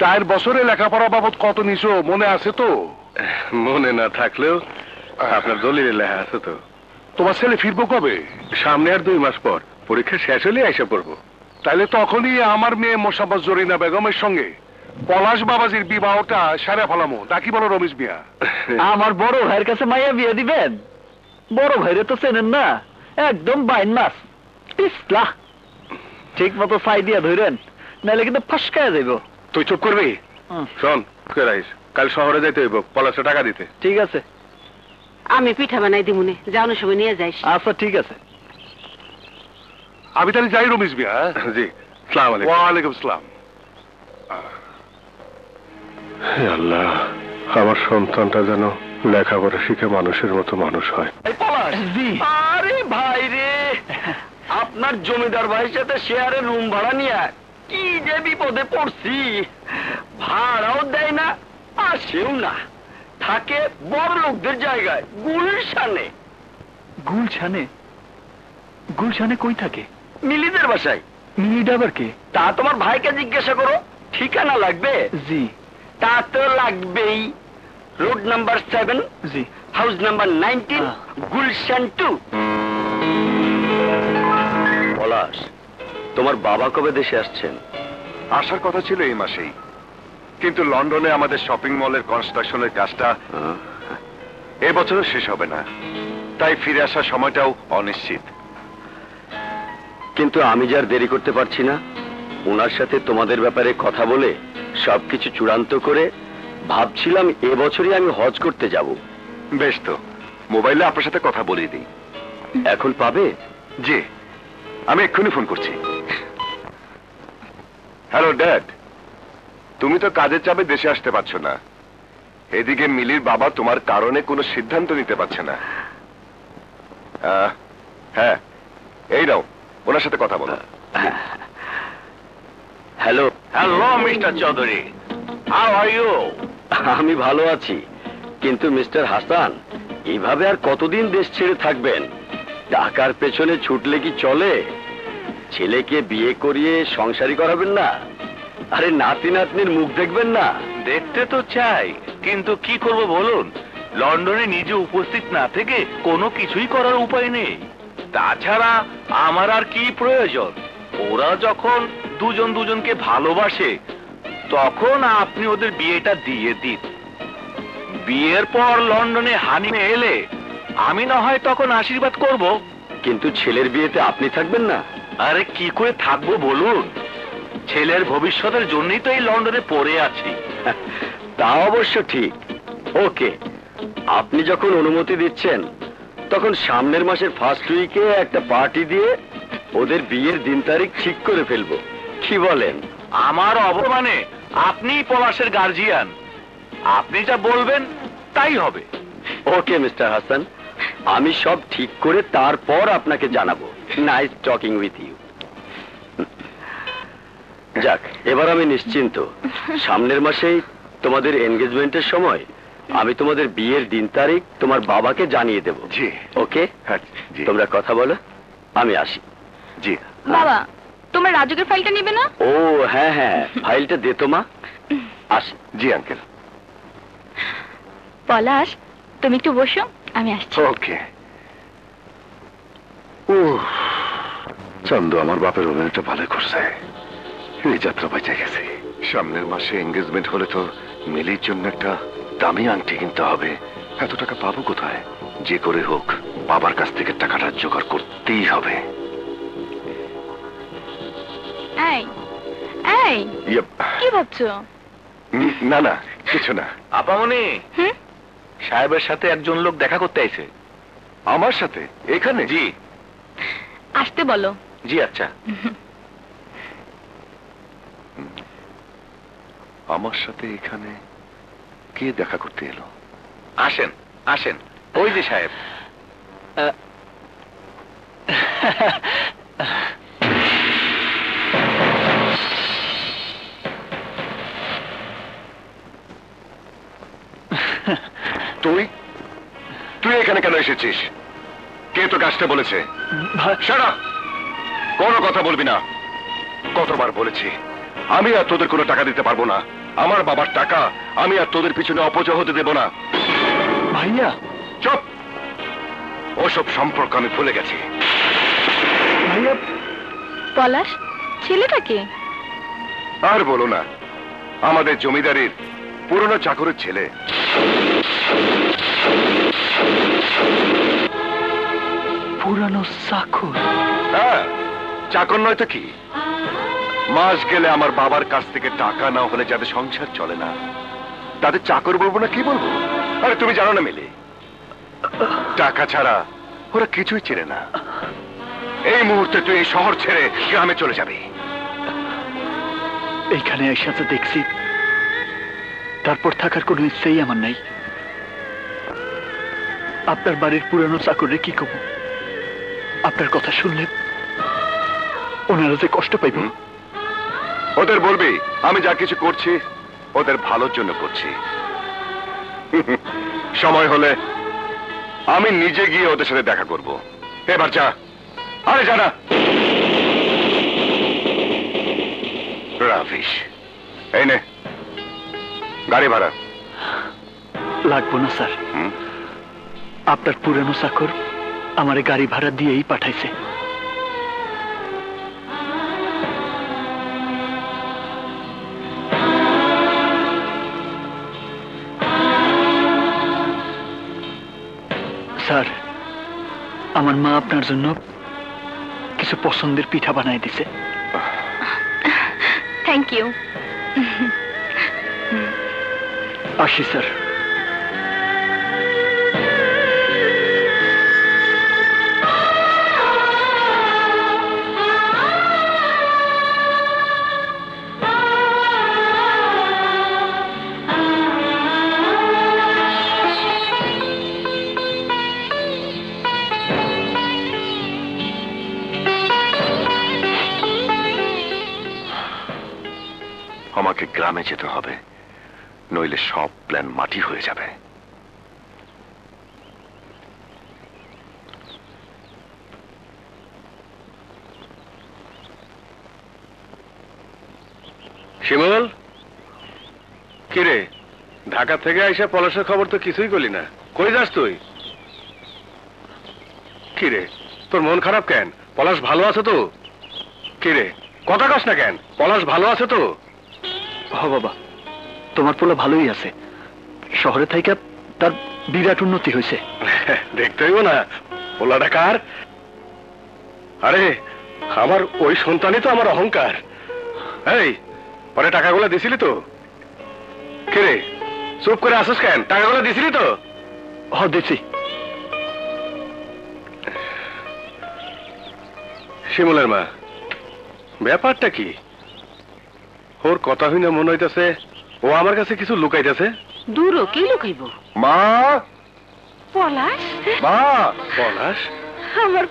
চার বছরে লেখাপড়া বাবদ কত নিছো মনে আছে তো? মনে না থাকলেও আপনার দলিলে লেখা আছে তো। তোমার ছেলে ফিরবো কবে? সামনে আর দুই মাস পর। পরীক্ষা শেষ হলে এসে পড়ব। তাইলে তখনই আমার মেয়ে মোসাম্মদ জরিনা বেগমের সঙ্গে পলাশ বাবাজির বিবাহটা সারে ফেলামো। নাকি বলো রমেশ মিয়া? আমার বড় ভাইয়ের কাছে মাইয়া বিয়ে দিবেন? বড় ভাইরে তো চেনেন না। একদম বাইন মাস ঠিক মতো সাই দিয়া ধরেন। নাহলে কিন্তু ফসকায় যাইব। তুই চুপ করবি? শোন কেরাইস কাল শহরে যাইতে হইব পলাশে টাকা দিতে। ঠিক আছে। আমি পিঠা বানাই দিমুনে যাওয়ানোর সময় নিয়ে যাইস। আচ্ছা ঠিক আছে। আমি তাহলে যাই রমেশ মিয়া হ্যাঁ? জি সালাম আলাইকুম। ওয়ালাইকুম আসসালাম হে আল্লাহ আমার সন্তানটা যেন লেখাপড়া শিখে মানুষের মতো মানুষ হয়। জি। আরে ভাই রে! আপনার জমিদার ভাইয়ের সাথে শেয়ারে রুম ভাড়া নিয়ে কি যে বিপদে পড়ছি? ভাড়াও দেয় না আসেও না। থাকে বড় লোকদের জায়গায় গুলশানে। গুলশানে? গুলশানে কই থাকে? মিলিদের বাসায়। মিলিটা আবার কে? তা তোমার ভাইকে জিজ্ঞাসা করো ঠিকানা লাগবে? জি। তা তো লাগবেই। রোড নাম্বার সেভেন জি। House number nineteen Gulshan two. Palash. তোমার বাবা কবে দেশে আসছেন? আসার কথা ছিল এই মাসেই। কিন্তু লন্ডনে আমাদের শপিং মলের কনস্ট্রাকশনের কাজটা এ বছরও শেষ হবে না। তাই ফিরে আসার সময়টাও অনিশ্চিত। কিন্তু আমি যার দেরি করতে পারছি না ওনার সাথে তোমাদের ব্যাপারে কথা বলে সবকিছু চূড়ান্ত করে ভাবছিলাম এবছরই আমি হজ করতে যাব। বেশ তো মোবাইলে আপনার সাথে কথা বলিয়ে দিই। এখন পাবে? জি আমি এক্ষুনি ফোন করছি। হ্যালো ড্যাড তুমি তো কাজের চাপে দেশে আসতে পারছ না। এদিকে মিলির বাবা তোমার কারণে কোনো সিদ্ধান্ত নিতে পারছে না। হ্যাঁ এই নাও ওনার সাথে কথা বলো। Hello hello mister Chowdhury how are you আমি ভালো আছি কিন্তু মিস্টার হাসান এইভাবে আর কতদিন দেশ ছেড়ে থাকবেন? টাকার পেছনে ছুটলে কি চলে? ছেলেকে বিয়ে করিয়ে সংসারী করাবেন না। আরে নাতি নাতনির মুখ দেখবেন না। দেখতে তো চাই কিন্তু কি করব বলুন? লন্ডনে নিজে উপস্থিত না থেকে কোনো কিছুই করার উপায় নেই। তাছাড়া আমার আর কি প্রয়োজন? ওরা যখন দুজন দুজনকে ভালোবাসে তখন আপনি ওদের বিয়েটা দিয়ে দিন। বিয়ের পর লন্ডনে হানিমে এলে আমি না হয় তখন আশীর্বাদ করব। কিন্তু ছেলের বিয়েতে আপনি থাকবেন না। আরে কি করে থাকব বলুন? ছেলের ভবিষ্যতের জন্যই তো এই লন্ডনে পড়ে আছি। তা অবশ্য ঠিক। ওকে আপনি যখন অনুমতি দিচ্ছেন তখন সামনের মাসের ফার্স্ট উইকে একটা পার্টি দিয়ে ওদের বিয়ের দিন তারিখ ঠিক করে ফেলব। কি বলেন? আমার অবমানে আপনিই পলাশের গার্জিয়ান আপনি যা বলবেন তাই হবে। ওকে মিস্টার হাসান আমি সব ঠিক করে তারপর আপনাকে জানাব। নাইস টকিং উইথ ইউ যাক এবার আমি নিশ্চিন্ত। সামনের মাসেই তোমাদের এনগেজমেন্টের সময় আমি তোমাদের বিয়ের দিন তারিখ তোমার বাবাকে জানিয়ে দেব। জি। ওকে? হ্যাঁ জি। তোমরা কথা বলো আমি আসি। জি। বাবা তোমার রাজুকের ফাইলটা নিবে না? ও হ্যাঁ হ্যাঁ ফাইলটা দে তো মা। আসি। জি আঙ্কেল পলাশ তুমি একটু বসো আমি আসছি। ওকে। চন্দ আমার বাপের অভিনয়টা ভালো করছে এই যাত্রা বেঁচে গেছে। সামনের মাসে এঙ্গেজমেন্ট হলে তো মিলির জন্য একটা দামি আংটি কিনতে হবে। এত টাকা পাবো কোথায়? যে করে হোক বাবার কাছ থেকে টাকাটা জোগাড় করতেই হবে। এই এই ইয়ে, কি ভাবছ? না না কিছু না। আপামনি সাহেবের সাথে একজন লোক দেখা করতে আইছে। আমার সাথে? এখানে? জি। আসতে বলো। জি আচ্ছা। আমার সাথে এখানে কে দেখা করতে এলো? আসেন আসেন। ওই যে সাহেব। তুই? তুই এখানে কেন এসেছিস? কে তো কাজটা বলেছে? সারা কোনো কথা বলবি না। কতবার বলেছি আমি আর তোদের কোনো টাকা দিতে পারব না। আমার বাবার টাকা আমি আর তোদের পিছনে অপচয় হতে দেব না। ভাইয়া। চুপ! ওসব সম্পর্ক আমি ভুলে গেছি। ভাইয়া। পলাশ ছেলেটাকে আর বলো না আমাদের জমিদারির পুরনো চাকরের ছেলে। পুরানো চাকর। হ্যাঁ চাকর নয় তো কি? মাস গেলে আমার বাবার কাছ থেকে টাকা না হলে যাদের সংসার চলে না তাদের চাকর বলব না কি বলব? আরে তুমি জানো না মিলি টাকা ছাড়া ওরা কিছুই চেনে না। এই মুহূর্তে তুই এই শহর ছেড়ে গ্রামে চলে যাবি। এইখানে এসে তো দেখছি তারপর থাকার কোনো ইচ্ছেই আমার নাই। আপনার বাড়ির পুরানো চাকরে কি কব আপনার কথা শুনলে ওনারা যে কষ্ট পাইব। ওদের বলবি আমি যা কিছু করছি ওদের ভালোর জন্য করছি। সময় হলে আমি নিজে গিয়ে ওদের সাথে দেখা করব। এবার যা। আরে জানা রাফিস এই নে। গাড়ি ভাড়া। লাগবো না স্যার? আপনার পুরানো চাকর আমারে গাড়ি ভাড়া দিয়েই পাঠাইছে। স্যার আমার মা আপনার জন্য কিছু পছন্দের পিঠা বানাই দিছে। থ্যাংক ইউ আসি স্যার। আমাকে গ্রামে যেতে হবে, নইলে সব প্ল্যান মাটি হয়ে যাবে। শিমল? কিরে, ঢাকা থেকে আইসা পলাশের খবর তো কিছুই করলি না। কই যাস তুই? কিরে, তোর মন খারাপ কেন? পলাশ ভালো আছে তো? কিরে, কথা কস না কেন? পলাশ ভালো আছে তো? হ বাবা। তোমার পোলা ভালোই আছে। শহরে থাইকা তার বিরাট উন্নতি হয়েছে। দেখতে হইব না। পোলাটা কার? আরে আমার ওই সন্তানই তো আমার অহংকার। এই পরে টাকাগুলো দিছিলি তো? কিরে চুপ করে আসিস কেন? টাকাগুলো দিছিলি তো? হ দিছি। শিমুলের মা ব্যাপারটা কি? ওর কথা হইনা মনে হইতাছে ও আমার কাছে কিছু লুকাইতেছে। দূরও কি লুকাইব? মা! পলাশ? মা! পলাশ? আমার